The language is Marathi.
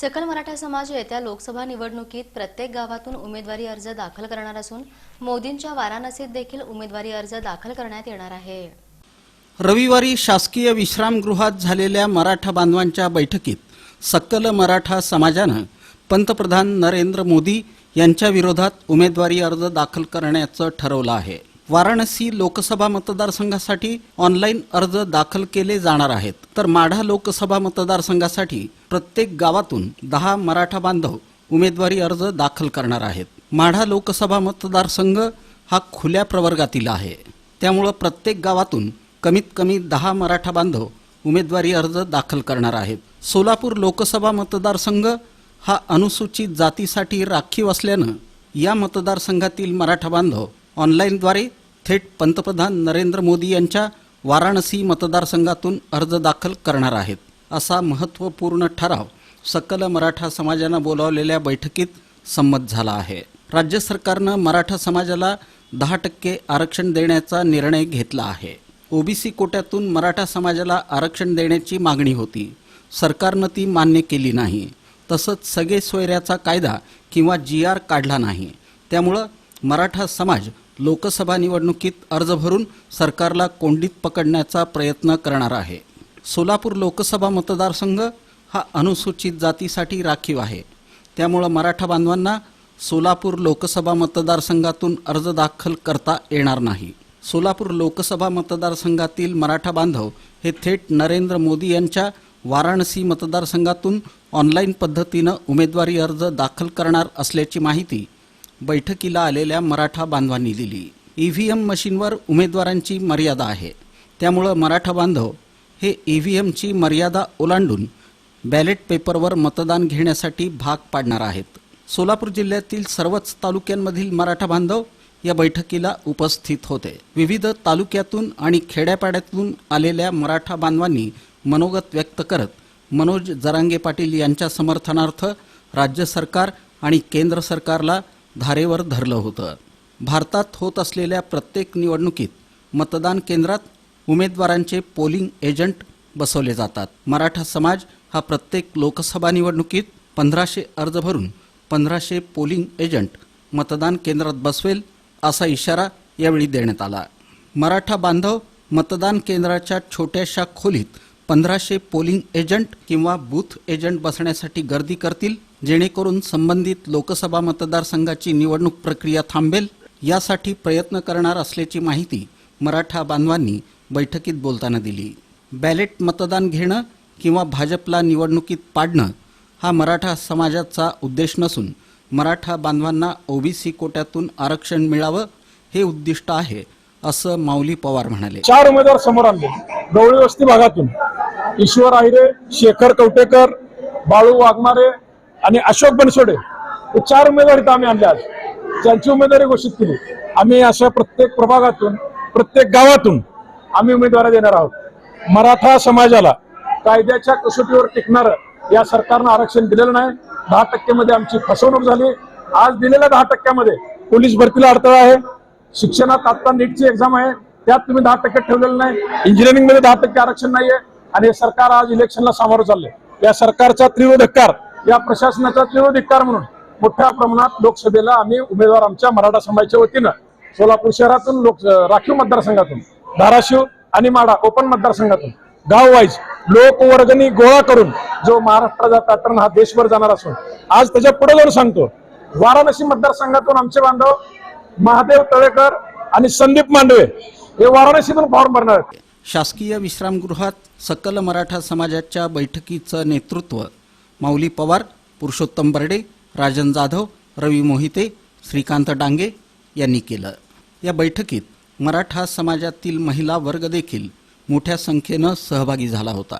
सकल मराठा समाज येत्या लोकसभा निवडणुकीत प्रत्येक गावातून उमेदवारी अर्ज दाखल करणार असून मोदींच्या वाराणसीत देखील उमेदवारी अर्ज दाखल करण्यात येणार आहे. रविवारी शासकीय विश्रामगृहात झालेल्या मराठा बांधवांच्या बैठकीत सकल मराठा समाजानं पंतप्रधान नरेंद्र मोदी यांच्या विरोधात उमेदवारी अर्ज दाखल करण्याचं ठरवलं आहे. वाराणसी लोकसभा मतदारसंघासाठी ऑनलाईन अर्ज दाखल केले जाणार आहेत. तर माढा लोकसभा मतदारसंघासाठी प्रत्येक गावातून दहा मराठा बांधव उमेदवारी अर्ज दाखल करणार आहेत. माढा लोकसभा मतदारसंघ हा खुल्या प्रवर्गातील आहे. त्यामुळं प्रत्येक गावातून कमीत कमी दहा मराठा बांधव उमेदवारी अर्ज दाखल करणार आहेत. सोलापूर लोकसभा मतदारसंघ हा अनुसूचित जातीसाठी राखीव असल्यानं या मतदारसंघातील मराठा बांधव ऑनलाईनद्वारे थेट पंतप्रधान नरेंद्र मोदी यांच्या वाराणसी मतदारसंघातून अर्ज दाखल करणार आहेत. असा महत्त्वपूर्ण ठराव सकल मराठा समाजानं बोलावलेल्या बैठकीत संमत झाला आहे. राज्य सरकारनं मराठा समाजाला दहा टक्के आरक्षण देण्याचा निर्णय घेतला आहे. ओबीसी कोट्यातून मराठा समाजाला आरक्षण देण्याची मागणी होती. सरकारनं ती मान्य केली नाही. तसंच सगळे सोयऱ्याचा कायदा किंवा जी आर काढला नाही. त्यामुळं मराठा समाज लोकसभा निवडणुकीत अर्ज भरून सरकारला कोंडीत पकडण्याचा प्रयत्न करणार आहे. सोलापूर लोकसभा मतदारसंघ हा अनुसूचित जातीसाठी राखीव आहे. त्यामुळं मराठा बांधवांना सोलापूर लोकसभा मतदारसंघातून अर्ज दाखल करता येणार नाही. सोलापूर लोकसभा मतदारसंघातील मराठा बांधव हे थेट नरेंद्र मोदी यांच्या वाराणसी मतदारसंघातून ऑनलाईन पद्धतीनं उमेदवारी अर्ज दाखल करणार असल्याची माहिती बैठकीला आलेल्या मराठा बांधवांनी दिली. ई व्ही एम मशीनवर उमेदवारांची मर्यादा आहे. त्यामुळं मराठा बांधव हे ई व्ही एमची मर्यादा ओलांडून बॅलेट पेपरवर मतदान घेण्यासाठी भाग पाडणार आहेत. सोलापूर जिल्ह्यातील सर्वच तालुक्यांमधील मराठा बांधव या बैठकीला उपस्थित होते. विविध तालुक्यातून आणि खेड्यापाड्यातून आलेल्या मराठा बांधवांनी मनोगत व्यक्त करत मनोज जरांगे पाटील यांच्या समर्थनार्थ राज्य सरकार आणि केंद्र सरकारला धारेवर धरलं होतं. भारतात होत असलेल्या प्रत्येक निवडणुकीत मतदान केंद्रात उमेदवारांचे पोलिंग एजंट बसवले जातात. मराठा समाज हा प्रत्येक लोकसभा निवडणुकीत पंधराशे अर्ज भरून पंधराशे पोलिंग एजंट मतदान केंद्रात बसवेल असा इशारा यावेळी देण्यात आला. मराठा बांधव मतदान केंद्राच्या छोट्याशा खोलीत पंधराशे पोलिंग एजंट किंवा बूथ एजंट बसण्यासाठी गर्दी करतील जेणेकरून संबंधित लोकसभा मतदारसंघाची निवडणूक प्रक्रिया थांबेल यासाठी प्रयत्न करणार असल्याची माहिती मराठा बांधवांनी बैठकीत बोलताना दिली. बॅलेट मतदान घेणं किंवा भाजपला निवडणुकीत पाडणं हा मराठा समाजाचा उद्देश नसून मराठा बांधवांना ओबीसी कोट्यातून आरक्षण मिळावं हे उद्दिष्ट आहे असं माऊली पवार म्हणाले. चार उमेदवार समोर आणले. गवळी वस्ती भागातून. ईश्वर आहिरे शेखर कवटेकर बाळू वाघमारे आणि अशोक बनसोडे हे चार उमेदवार इथं आम्ही आणले आज. ज्यांची उमेदवारी घोषित केली. आम्ही अशा प्रत्येक प्रभागातून प्रत्येक गावातून आम्ही उमेदवारी देणार आहोत. मराठा समाजाला कायद्याच्या कसोटीवर टिकणारं या सरकारनं आरक्षण दिलेलं नाही. दहा टक्क्यामध्ये आमची फसवणूक झाली. आज दिलेल्या दहा टक्क्यामध्ये पोलीस भरतीला अडथळा आहे. शिक्षणात आता नीटची एक्झाम आहे. त्यात तुम्ही दहा टक्के ठेवलेलं नाही. इंजिनिअरिंगमध्ये दहा टक्के आरक्षण नाहीये. आणि हे सरकार आज इलेक्शनला सामोरं चाललंय. या सरकारचा तीव्र धक्कार या प्रशासनाचा तीव्र म्हणून मोठ्या प्रमाणात लोकसभेला आम्ही उमेदवार आमच्या मराठा समाजाच्या वतीनं सोलापूर शहरातून लोक राखीव मतदारसंघातून धाराशिव आणि माडा ओपन मतदारसंघातून गाव वाईज लोकवर्गणी गोळा करून जो महाराष्ट्राचा पॅटर्न हा देशभर जाणार असून आज त्याच्या पुढे जाऊन सांगतो वाराणसी मतदारसंघातून आमचे बांधव महादेव तळेकर आणि संदीप मांडवे हे वाराणसीतून फॉर्म भरणार आहेत. शासकीय विश्रामगृहात सकल मराठा समाजाच्या बैठकीचं नेतृत्व माऊली पवार पुरुषोत्तम बर्डे राजन जाधव रवी मोहिते श्रीकांत डांगे यांनी केलं. या बैठकीत मराठा समाजातील महिला वर्ग देखील मोठ्या संख्येनं सहभागी झाला होता.